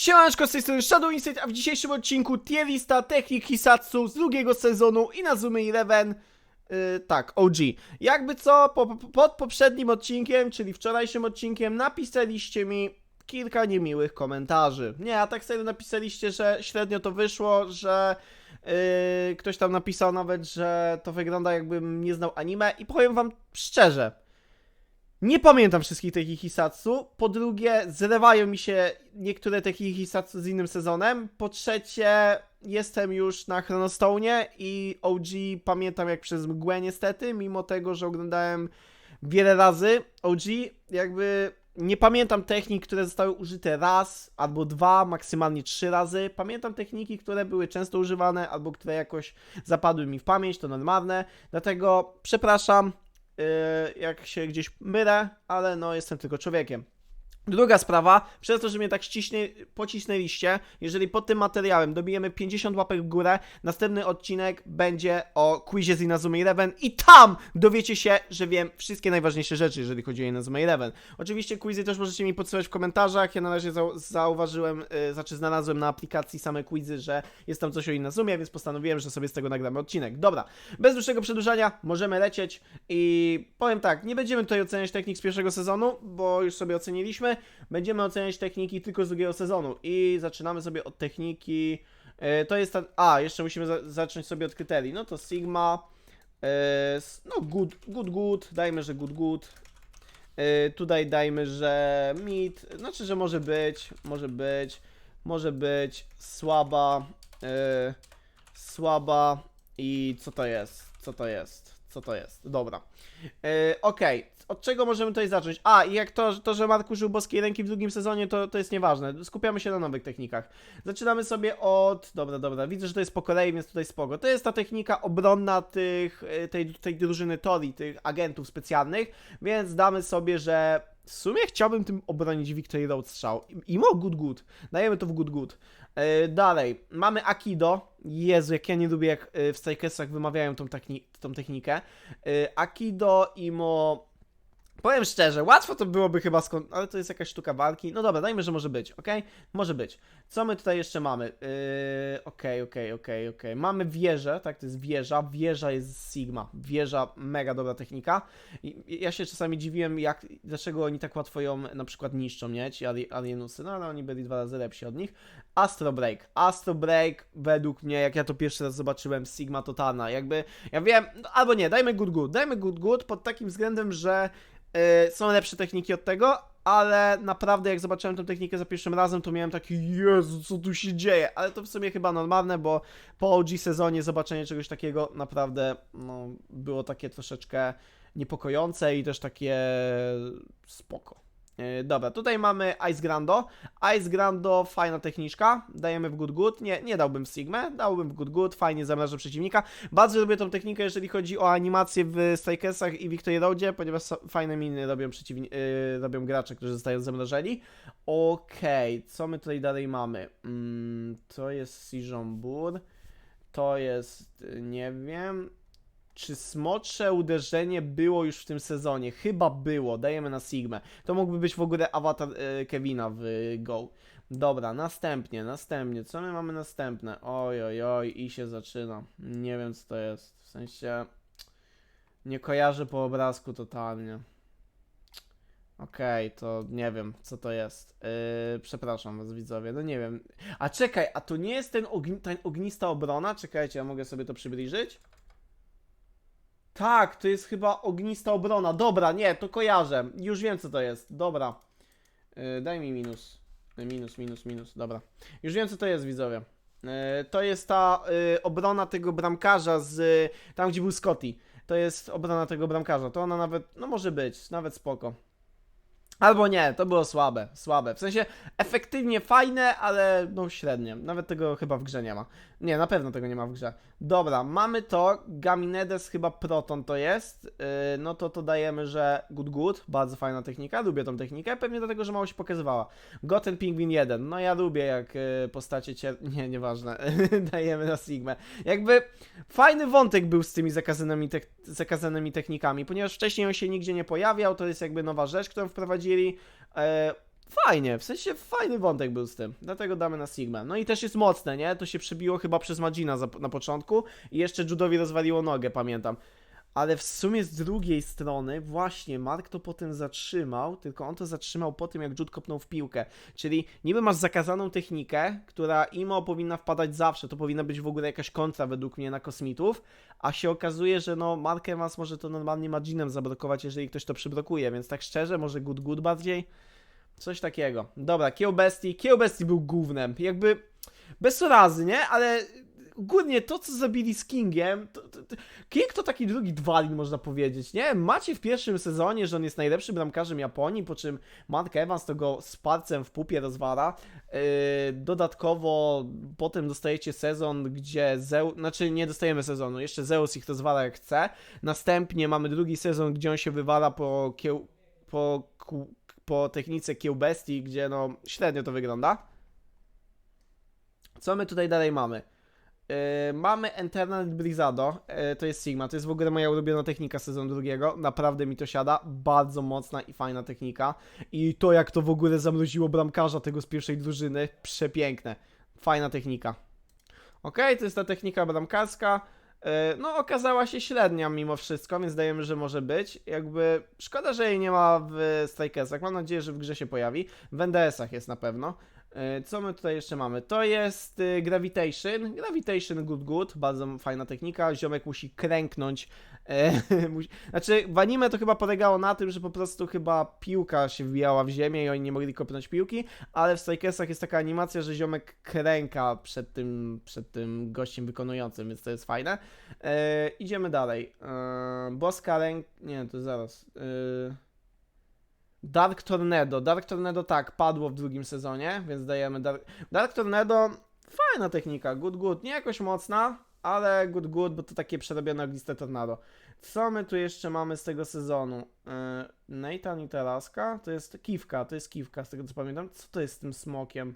Siemaneczko, z tej strony Shadow Insight, a w dzisiejszym odcinku tier lista technik Hisatsu z drugiego sezonu i Nazumi Eleven, yy, tak, OG. Jakby co, po, pod poprzednim odcinkiem, czyli wczorajszym odcinkiem, napisaliście mi kilka niemiłych komentarzy. Nie, a tak serio napisaliście, że średnio to wyszło, że yy, ktoś tam napisał nawet, że to wygląda jakbym nie znał anime i powiem wam szczerze, nie pamiętam wszystkich technik Hisatsu. Po drugie, zlewają mi się niektóre techniki Hisatsu z innym sezonem. Po trzecie, jestem już na Chronostone i OG pamiętam jak przez mgłę niestety, mimo tego, że oglądałem wiele razy OG, jakby nie pamiętam technik, które zostały użyte raz albo dwa, maksymalnie trzy razy. Pamiętam techniki, które były często używane albo które jakoś zapadły mi w pamięć, to normalne. Dlatego przepraszam, jak się gdzieś mylę, ale no jestem tylko człowiekiem. Druga sprawa, przez to, że mnie tak ściśnie, pocisnęliście, jeżeli pod tym materiałem dobijemy 50 łapek w górę, następny odcinek będzie o quizie z Inazuma Eleven i tam dowiecie się, że wiem wszystkie najważniejsze rzeczy, jeżeli chodzi o Inazuma Eleven. Oczywiście quizy też możecie mi podsyłać w komentarzach, ja na razie zau zauważyłem, yy, znaczy znalazłem na aplikacji same quizy, że jest tam coś o Inazumie, więc postanowiłem, że sobie z tego nagramy odcinek. Dobra, bez dłuższego przedłużania, możemy lecieć i powiem tak, nie będziemy tutaj oceniać technik z pierwszego sezonu, bo już sobie oceniliśmy, będziemy oceniać techniki tylko z drugiego sezonu. I zaczynamy sobie od techniki, e, to jest ta, a, jeszcze musimy za, zacząć sobie od kryterii, no to Sigma, e, no good, good, good, dajmy, że good, good, E, tutaj dajmy, że mid, znaczy, że może być, może być, może być słaba, e, słaba i co to jest, co to jest, co to jest, dobra. E, Okej, od czego możemy tutaj zacząć? A, i jak to, to że Mark użył boskiej ręki w drugim sezonie, to, to jest nieważne. Skupiamy się na nowych technikach. Zaczynamy sobie od. Dobra, dobra, widzę, że to jest po kolei, więc tutaj spoko. To jest ta technika obronna tych, e, tej, tej drużyny Tori, tych agentów specjalnych, więc damy sobie, że. W sumie chciałbym tym obronić Victory Road strzał. Imo good good. Dajemy to w good good. E, dalej, mamy Akido. Jezu, jak ja nie lubię, jak e, w Strikersach wymawiają tą, tą technikę. E, Akido, Imo. Powiem szczerze, łatwo to byłoby chyba skąd, ale to jest jakaś sztuka walki. No dobra, dajmy, że może być, ok? Może być. Co my tutaj jeszcze mamy? Yy, okej, okej, okej, okej. Mamy wieżę, tak, to jest wieża. Wieża jest Sigma. Wieża, mega dobra technika. I ja się czasami dziwiłem, jak, dlaczego oni tak łatwo ją na przykład niszczą, nie? Ci ali- alienusy, no ale oni byli dwa razy lepsi od nich. Astro Break. Astro Break, według mnie, jak ja to pierwszy raz zobaczyłem, Sigma totalna. Jakby, ja wiem, no, albo nie, dajmy good good. Dajmy good good pod takim względem, że są lepsze techniki od tego, ale naprawdę jak zobaczyłem tę technikę za pierwszym razem, to miałem taki Jezu, co tu się dzieje? Ale to w sumie chyba normalne, bo po OG sezonie zobaczenie czegoś takiego naprawdę no, było takie troszeczkę niepokojące i też takie spoko. Yy, Dobra, tutaj mamy Ice Grando. Ice Grando, fajna techniczka. Dajemy w Good Good. Nie, nie dałbym w Sigmę, dałbym w Good Good. Fajnie zamraża przeciwnika. Bardzo lubię tą technikę, jeżeli chodzi o animację w Strikersach i Victory Roadzie, ponieważ fajne miny robią, przeciwni- yy, robią gracze, którzy zostają zamrożeni. Okej, co my tutaj dalej mamy? Mm, to jest Sijombur. To jest, nie wiem, czy smocze uderzenie było już w tym sezonie? Chyba było, dajemy na Sigmę. To mógłby być w ogóle awatar y, Kevina w y, Go. Dobra, następnie, następnie. Co my mamy następne? Oj, oj, oj, i się zaczyna. Nie wiem, co to jest. W sensie. Nie kojarzę po obrazku totalnie. Okej, to nie wiem, co to jest. Yy, przepraszam was, widzowie, no nie wiem. A czekaj, a to nie jest ten, ogni ognista obrona? Czekajcie, ja mogę sobie to przybliżyć? Tak, to jest chyba ognista obrona. Dobra, nie, to kojarzę. Już wiem, co to jest. Dobra. Yy, daj mi minus. Yy, Minus, minus, minus. Dobra. Już wiem, co to jest, widzowie. Yy, to jest ta yy, obrona tego bramkarza z yy, tam, gdzie był Scotty. To jest obrona tego bramkarza. To ona nawet, no może być, nawet spoko. Albo nie, to było słabe, słabe. W sensie efektywnie fajne, ale no średnie. Nawet tego chyba w grze nie ma. Nie, na pewno tego nie ma w grze. Dobra, mamy to. Gaminedes chyba Proton to jest. Yy, no to to dajemy, że good good. Bardzo fajna technika, lubię tą technikę. Pewnie dlatego, że mało się pokazywała. Goten Pingwin 1. No ja lubię jak yy, postacie cier... Nie, nieważne. dajemy na Sigmę. Jakby fajny wątek był z tymi zakazanymi, tek- zakazanymi technikami, ponieważ wcześniej on się nigdzie nie pojawiał. To jest jakby nowa rzecz, którą wprowadzili. E, fajnie, w sensie fajny wątek był z tym, dlatego damy na Sigmę. No i też jest mocne, nie? To się przebiło chyba przez Magina za, na początku i jeszcze Judowi rozwaliło nogę, pamiętam. Ale w sumie z drugiej strony właśnie Mark to potem zatrzymał, tylko on to zatrzymał po tym, jak Jude kopnął w piłkę. Czyli niby masz zakazaną technikę, która imo powinna wpadać zawsze, to powinna być w ogóle jakaś kontra według mnie na kosmitów, a się okazuje, że no Mark Evans może to normalnie Maginem zablokować, jeżeli ktoś to przyblokuje, więc tak szczerze, może Good Good bardziej? Coś takiego. Dobra, Kill Bestie. Kill Bestie był głównym. Jakby bez razy, nie? Ale ogólnie to, co zabili z Kingiem, to, to, to, King to taki drugi Dwalin, można powiedzieć, nie? Macie w pierwszym sezonie, że on jest najlepszym bramkarzem Japonii, po czym Mark Evans to go z palcem w pupie rozwala. Yy, dodatkowo potem dostajecie sezon, gdzie Zeus, znaczy nie dostajemy sezonu, jeszcze Zeus ich rozwala jak chce. Następnie mamy drugi sezon, gdzie on się wywala po kieł, po, po technice Kieł Bestii, gdzie no średnio to wygląda. Co my tutaj dalej mamy? Yy, mamy Eternal Brizado, yy, to jest Sigma, to jest w ogóle moja ulubiona technika sezonu drugiego, naprawdę mi to siada, bardzo mocna i fajna technika. I to jak to w ogóle zamroziło bramkarza tego z pierwszej drużyny, przepiękne, fajna technika. Okej, to jest ta technika bramkarska, yy, no okazała się średnia mimo wszystko, więc dajemy, że może być, jakby szkoda, że jej nie ma w Strikersach, mam nadzieję, że w grze się pojawi, w NDS-ach jest na pewno. E, Co my tutaj jeszcze mamy? To jest y, Gravitation. Gravitation good good, bardzo fajna technika. Ziomek musi kręknąć. E. Znaczy, w anime to chyba polegało na tym, że po prostu chyba piłka się wbijała w ziemię i oni nie mogli kopnąć piłki, ale w Strikersach jest taka animacja, że ziomek kręka przed tym, przed tym gościem wykonującym, więc to jest fajne. E, idziemy dalej. Boska ręk... Nie, to zaraz. Dark Tornado. Dark Tornado tak, padło w drugim sezonie, więc dajemy Dark, Dark Tornado. Fajna technika, good good. Nie jakoś mocna, ale good good, bo to takie przerobione ogniste tornado. Co my tu jeszcze mamy z tego sezonu? Yy, Nathan i Taraska? To jest kiwka, to jest kiwka, z tego co pamiętam. Co to jest z tym smokiem?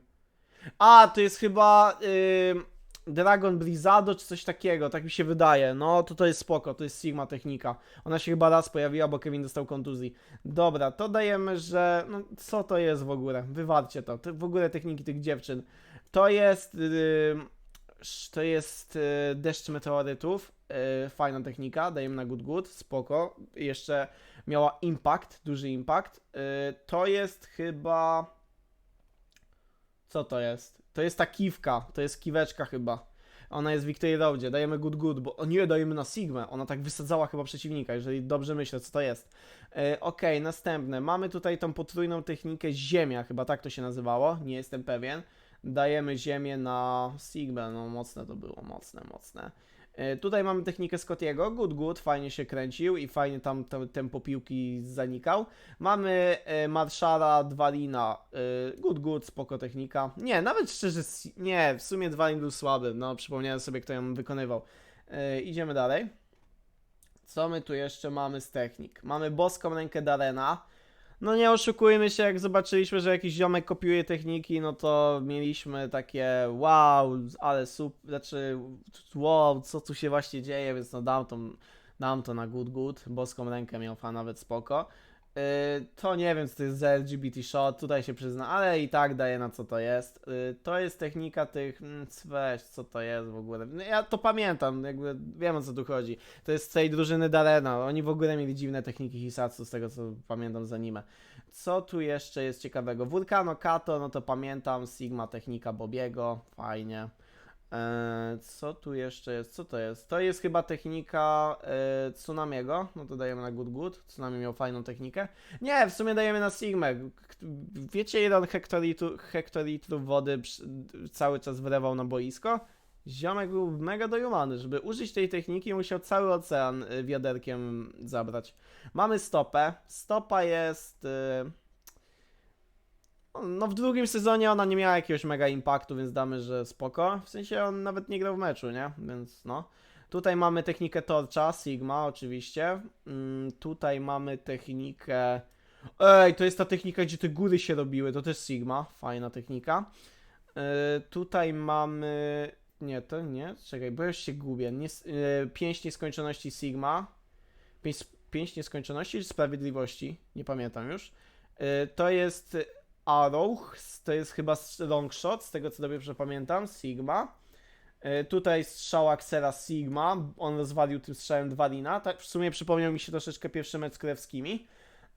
A, to jest chyba yy, Dragon Brizado czy coś takiego, tak mi się wydaje. No, to to jest spoko, to jest Sigma technika. Ona się chyba raz pojawiła, bo Kevin dostał kontuzji. Dobra, to dajemy, że. No, co to jest w ogóle? Wywarcie to. to w ogóle techniki tych dziewczyn. To jest. Yy, to jest yy, deszcz meteorytów. Yy, fajna technika, dajemy na good good, spoko. Jeszcze miała impact, duży impact. Yy, to jest chyba. Co to jest? To jest ta kiwka, to jest kiweczka chyba. Ona jest w Victory dajemy good good, bo o nie, dajemy na Sigmę. Ona tak wysadzała chyba przeciwnika, jeżeli dobrze myślę, co to jest. E, Okej, następne. Mamy tutaj tą potrójną technikę ziemia, chyba tak to się nazywało, nie jestem pewien. Dajemy ziemię na Sigmę, no mocne to było, mocne, mocne. E, Tutaj mamy technikę Scottiego, good good, fajnie się kręcił i fajnie tam te, tempo piłki zanikał. Mamy e, Marszala, Dwalina, e, good good, spoko technika. Nie, nawet szczerze, nie, w sumie Dwalin był słaby, no przypomniałem sobie kto ją wykonywał. Idziemy dalej. Co my tu jeszcze mamy z technik? Mamy boską rękę Darena. No nie oszukujmy się, jak zobaczyliśmy, że jakiś ziomek kopiuje techniki, no to mieliśmy takie wow, ale super, znaczy wow, co tu się właśnie dzieje, więc no dam to, dam to na good good, boską rękę miał fan nawet spoko. Yy, to nie wiem, co to jest za LGBT shot, tutaj się przyzna, ale i tak daję na co to jest. Yy, to jest technika tych, mm, weź, co to jest w ogóle. No, ja to pamiętam, jakby wiem o co tu chodzi. To jest z tej drużyny Darena. Oni w ogóle mieli dziwne techniki Hisatsu, z tego co pamiętam z anime. Co tu jeszcze jest ciekawego? Vulcano Kato, no to pamiętam. Sigma technika Bobiego, fajnie. Eee, co tu jeszcze jest? Co to jest? To jest chyba technika e, Tsunamiego. No to dajemy na Good Good. Tsunami miał fajną technikę. Nie, w sumie dajemy na Sigmę. Wiecie, ile on hektolitru, hektolitrów wody cały czas wlewał na boisko? Ziomek był mega dojumany, żeby użyć tej techniki musiał cały ocean y, wiaderkiem zabrać. Mamy stopę. Stopa jest... y, No w drugim sezonie ona nie miała jakiegoś mega impaktu, więc damy, że spoko. W sensie on nawet nie grał w meczu, nie? Więc no. Tutaj mamy technikę Torcha, Sigma oczywiście. Mm, tutaj mamy technikę... Ej, to jest ta technika, gdzie te góry się robiły, to też Sigma, fajna technika. Y, tutaj mamy... Nie, to nie, czekaj, bo już się gubię. Nie, y, pięść nieskończoności Sigma. Pięć, pięść nieskończoności czy sprawiedliwości? Nie pamiętam już. Y, to jest Arrow, to jest chyba long shot, z tego co dobrze pamiętam, Sigma. E, Tutaj strzał Axela Sigma, on rozwalił tym strzałem dwa lina. Tak, w sumie przypomniał mi się troszeczkę pierwszy mecz z Krewskimi.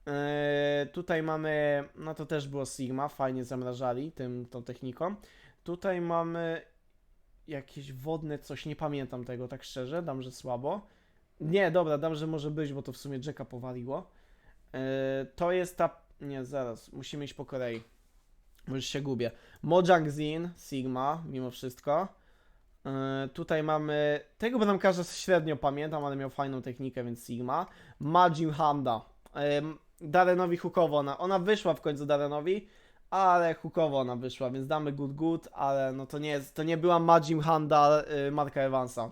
E, Tutaj mamy, no to też było Sigma, fajnie zamrażali tym, tą techniką. Tutaj mamy jakieś wodne coś, nie pamiętam tego tak szczerze, dam, że słabo. Nie, dobra, dam, że może być, bo to w sumie Jacka powaliło. E, To jest ta, nie, zaraz, musimy iść po Korei. Bo już się gubię. Mojang Zin, Sigma, mimo wszystko. Yy, tutaj mamy. Tego bramkarza średnio pamiętam, ale miał fajną technikę, więc Sigma. Majin Handa. Ym, Darenowi hukowo ona. Ona wyszła w końcu Darenowi, ale hukowo ona wyszła, więc damy good good, ale no to nie jest, to nie była Majin Handa y, Marka Evansa.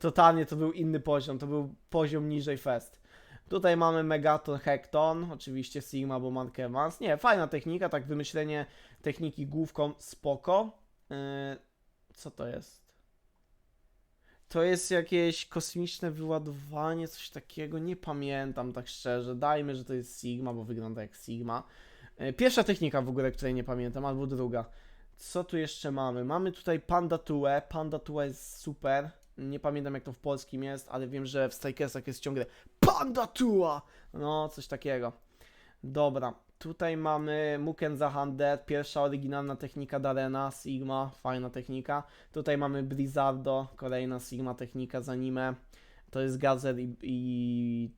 Totalnie to był inny poziom, to był poziom niżej fest. Tutaj mamy Megaton Hekton, oczywiście Sigma, bo Mark Evans. Nie, fajna technika, tak wymyślenie techniki główką spoko. Yy, co to jest? To jest jakieś kosmiczne wyładowanie, coś takiego, nie pamiętam tak szczerze. Dajmy, że to jest Sigma, bo wygląda jak Sigma. E, Pierwsza technika w ogóle, której nie pamiętam, albo druga. Co tu jeszcze mamy? Mamy tutaj Panda Tue. Panda Tue jest super. Nie pamiętam jak to w polskim jest, ale wiem, że w Strikersach jest ciągle Panda Tua! No, coś takiego. Dobra, tutaj mamy Muken Zahander, pierwsza oryginalna technika Darena, Sigma, fajna technika. Tutaj mamy Blizzardo, kolejna Sigma technika z anime. To jest Gazer i, i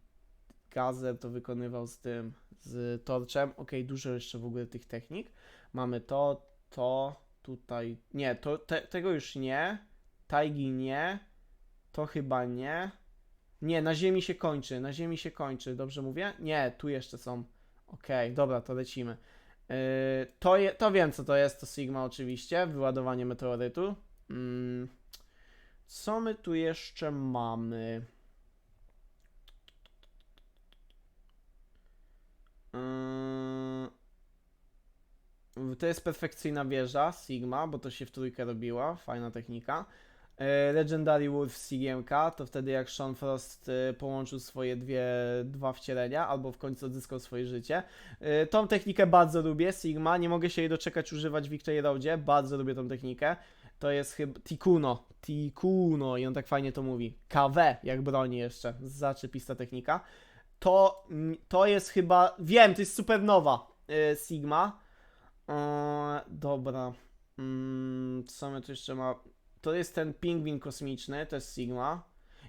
Gazer to wykonywał z tym, z Torczem. Ok, dużo jeszcze w ogóle tych technik. Mamy to, to, tutaj. Nie, to, te, tego już nie. Taigi nie. To chyba nie. Nie, na ziemi się kończy, na ziemi się kończy, dobrze mówię? Nie, tu jeszcze są. Okej, dobra, to lecimy. Yy, to, je, to wiem, co to jest, to Sigma oczywiście, wyładowanie meteorytu. Mm, co my tu jeszcze mamy? Yy, to jest perfekcyjna wieża Sigma, bo to się w trójkę robiła, fajna technika. E, Legendary Wolf Sigiemka, to wtedy jak Sean Frost e, połączył swoje dwie, dwa wcielenia, albo w końcu odzyskał swoje życie. E, Tą technikę bardzo lubię, Sigma, nie mogę się jej doczekać używać w Victory Roadzie, bardzo lubię tą technikę. To jest chyba Tikuno, Tikuno i on tak fajnie to mówi. KW, jak broni jeszcze, zaczepista technika. To, mm, to jest chyba, wiem, to jest supernowa Sigma. E, dobra, mm, co my tu jeszcze ma? To jest ten pingwin kosmiczny, to jest Sigma.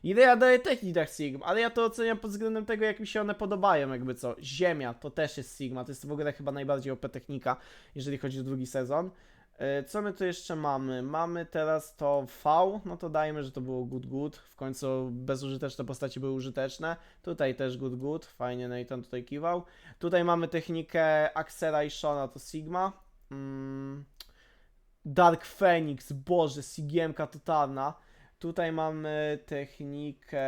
Ile ja daję technikach Sigma, ale ja to oceniam pod względem tego, jak mi się one podobają, jakby co. Ziemia to też jest Sigma, to jest w ogóle chyba najbardziej OP technika, jeżeli chodzi o drugi sezon. E, Co my tu jeszcze mamy? Mamy teraz to V, no to dajmy, że to było good good. W końcu bezużyteczne postaci były użyteczne. Tutaj też good good, fajnie Nathan tutaj kiwał. Tutaj mamy technikę Axela i Shona, to Sigma. Mm. Dark Phoenix, boże, Sigiemka totalna. Tutaj mamy technikę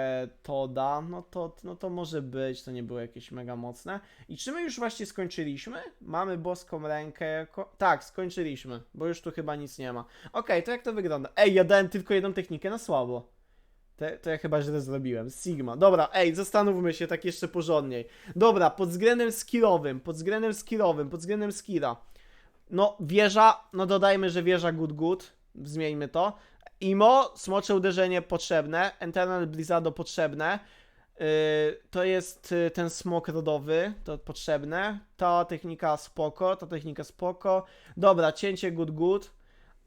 Toda, no to, no to może być, to nie było jakieś mega mocne. I czy my już właśnie skończyliśmy? Mamy boską rękę jako... Tak, skończyliśmy, bo już tu chyba nic nie ma. Okej, to jak to wygląda? Ej, ja dałem tylko jedną technikę na słabo. Te, to ja chyba źle zrobiłem. Sigma. Dobra, ej, zastanówmy się tak jeszcze porządniej. Dobra, pod względem skillowym, pod względem skillowym, pod względem skilla. No, wieża, no dodajmy, że wieża good good, zmieńmy to. Imo, smocze uderzenie potrzebne, Eternal Blizzardo potrzebne. Yy, to jest yy, ten smok rodowy, to potrzebne. Ta technika spoko, ta technika spoko. Dobra, cięcie good good.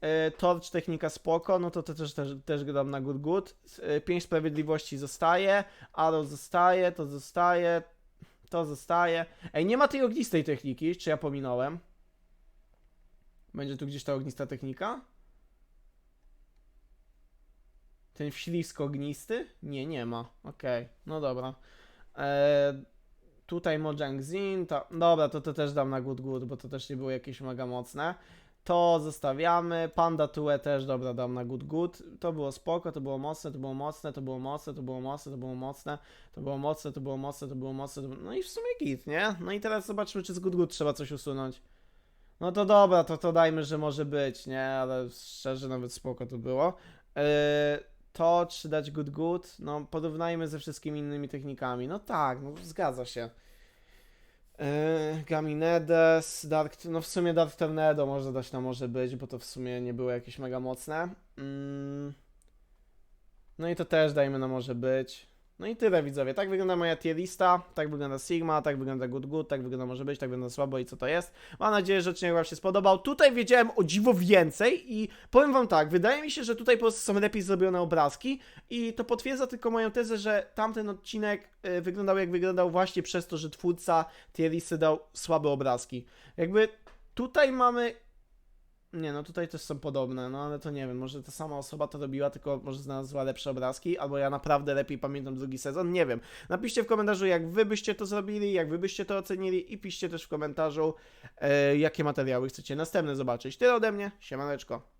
Yy, torch technika spoko, no to to też, też, też gram na good good. Yy, pięć sprawiedliwości zostaje, Arrow zostaje, to zostaje, to zostaje. Ej, nie ma tej ognistej techniki, czy ja pominąłem? Będzie tu gdzieś ta ognista technika? Ten ślisko ognisty? Nie, nie ma. Okej, no dobra. Eee, tutaj Mojang Zin, to... Dobra, to to też dam na good good, bo to też nie było jakieś mega mocne. To zostawiamy. Panda Tue też, dobra, dam na good good. To było spoko, to było mocne, to było mocne, to było mocne, to było mocne, to było mocne, to było mocne, to było mocne, to było mocne. To było... No i w sumie git, nie? No i teraz zobaczmy, czy z good good trzeba coś usunąć. No to dobra, to to dajmy, że może być, nie? Ale szczerze nawet spoko to było. Yy, to czy dać good good? No porównajmy ze wszystkimi innymi technikami. No tak, no zgadza się. Yy, Gaminedes, Dark, no w sumie Dark Tornado może dać na może być, bo to w sumie nie było jakieś mega mocne. Mm. No i to też dajmy na może być. No i tyle widzowie, tak wygląda moja tier lista, tak wygląda Sigma, tak wygląda Good Good, tak wygląda może być, tak wygląda słabo i co to jest. Mam nadzieję, że odcinek wam się spodobał. Tutaj wiedziałem o dziwo więcej i powiem wam tak, wydaje mi się, że tutaj po prostu są lepiej zrobione obrazki i to potwierdza tylko moją tezę, że tamten odcinek y, wyglądał jak wyglądał właśnie przez to, że twórca tier listy dał słabe obrazki. Jakby tutaj mamy nie, no tutaj też są podobne, no ale to nie wiem, może ta sama osoba to robiła, tylko może znalazła lepsze obrazki, albo ja naprawdę lepiej pamiętam drugi sezon, nie wiem. Napiszcie w komentarzu, jak wy byście to zrobili, jak wy byście to ocenili i piszcie też w komentarzu, e, jakie materiały chcecie następne zobaczyć. Tyle ode mnie, siemaneczko.